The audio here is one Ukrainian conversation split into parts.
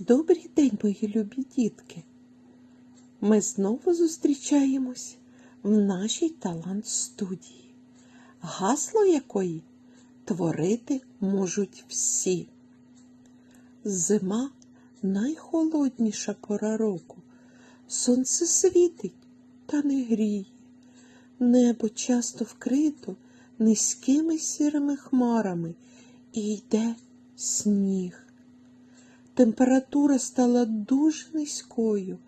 Добрий день, мої любі дітки. Ми знову зустрічаємось в нашій талант студії, гасло якої творити можуть всі. Зима найхолодніша пора року. Сонце світить та не гріє. Небо часто вкрито низькими сірими хмарами і йде сніг. Температура стала дуже низькою,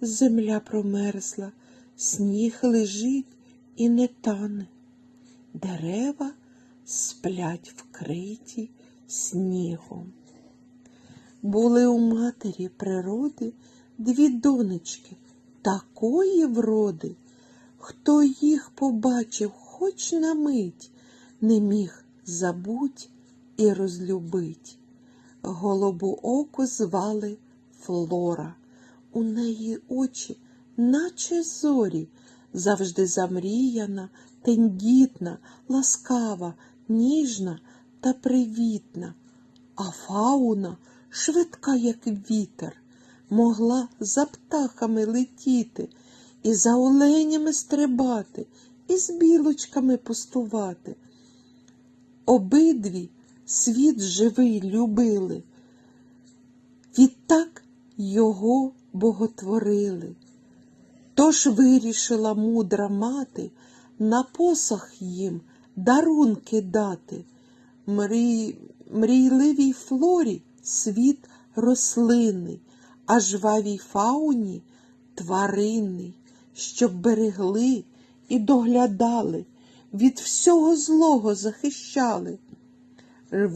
земля промерзла, сніг лежить і не тане. Дерева сплять вкриті снігом. Були у матері природи дві донечки такої вроди, хто їх побачив хоч на мить, не міг забуть і розлюбить. Голубу око звали Флора. У неї очі, наче зорі, завжди замріяна, тендітна, ласкава, ніжна та привітна. А фауна, швидка, як вітер, могла за птахами летіти, і за оленями стрибати, і з білочками пустувати. Обидві світ живий любили, відтак його боготворили. Тож вирішила мудра мати на посох їм дарунки дати. Мрій, мрійливій флорі світ рослинний, а жвавій фауні тваринний, щоб берегли і доглядали, від всього злого захищали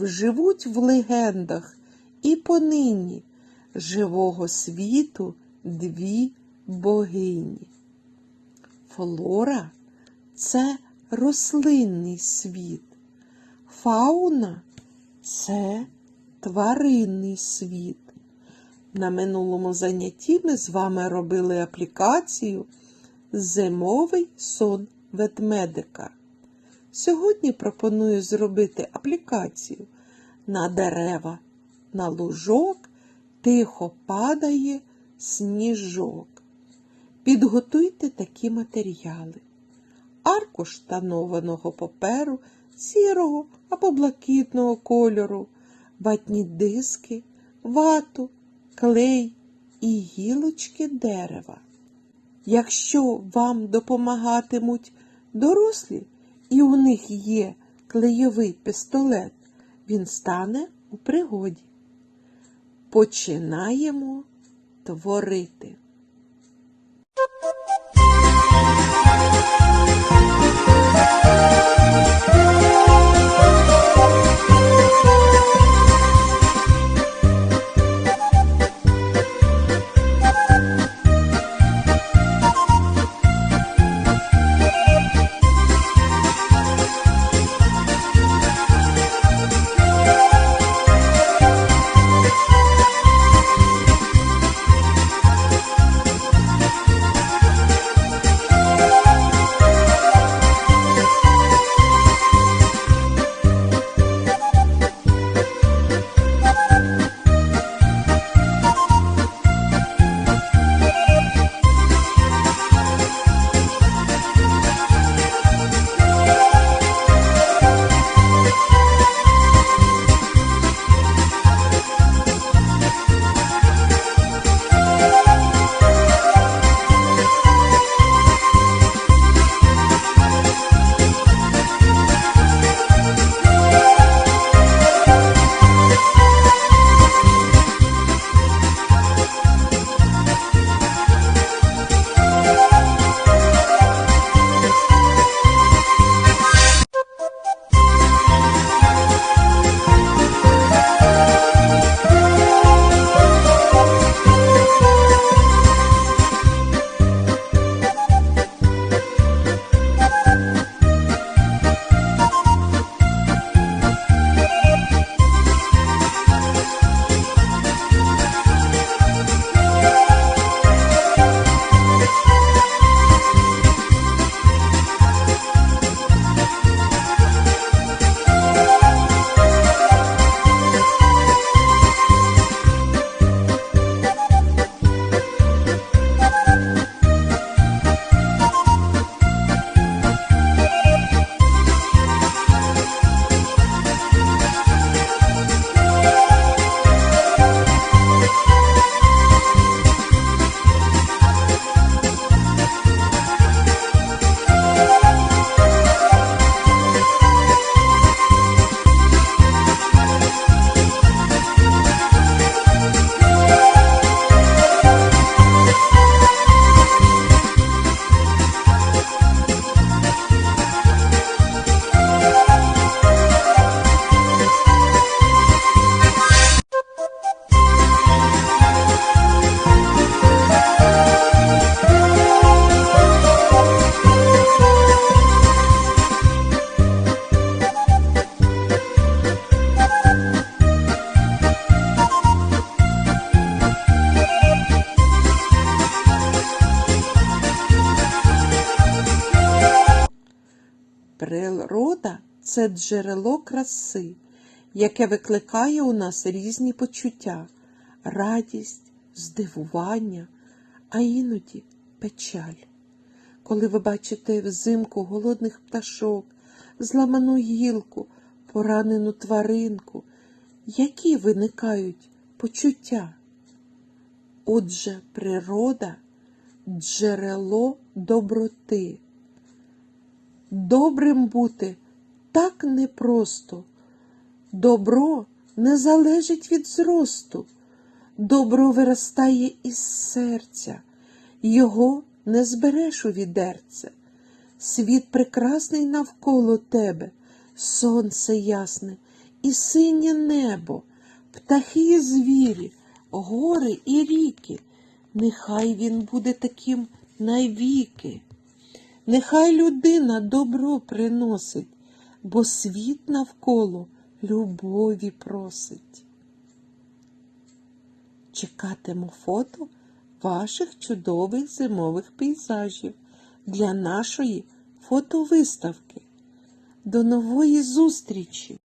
живуть в легендах і понині живого світу дві богині. Флора це рослинний світ, фауна це тваринний світ. На минулому занятті ми з вами робили аплікацію Зимовий сон ведмедика. Сьогодні пропоную зробити аплікацію на дерева. На лужок тихо падає сніжок. Підготуйте такі матеріали. Аркуш тонованого паперу, сірого або блакитного кольору, ватні диски, вату, клей і гілочки дерева. Якщо вам допомагатимуть дорослі, і у них є клейовий пістолет, він стане у пригоді. Починаємо творити. Це джерело краси, яке викликає у нас різні почуття, радість, здивування, а іноді печаль. Коли ви бачите взимку голодних пташок, зламану гілку, поранену тваринку, які виникають почуття? Отже, природа джерело доброти. Добрим бути так непросто. Добро не залежить від зросту. Добро виростає із серця, його не збереш у відерце. Світ прекрасний навколо тебе, сонце ясне і синє небо, птахи і звірі, гори і ріки. Нехай він буде таким навіки. Нехай людина добро приносить, бо світ навколо любові просить. Чекатиму фото ваших чудових зимових пейзажів для нашої фотовиставки. До нової зустрічі!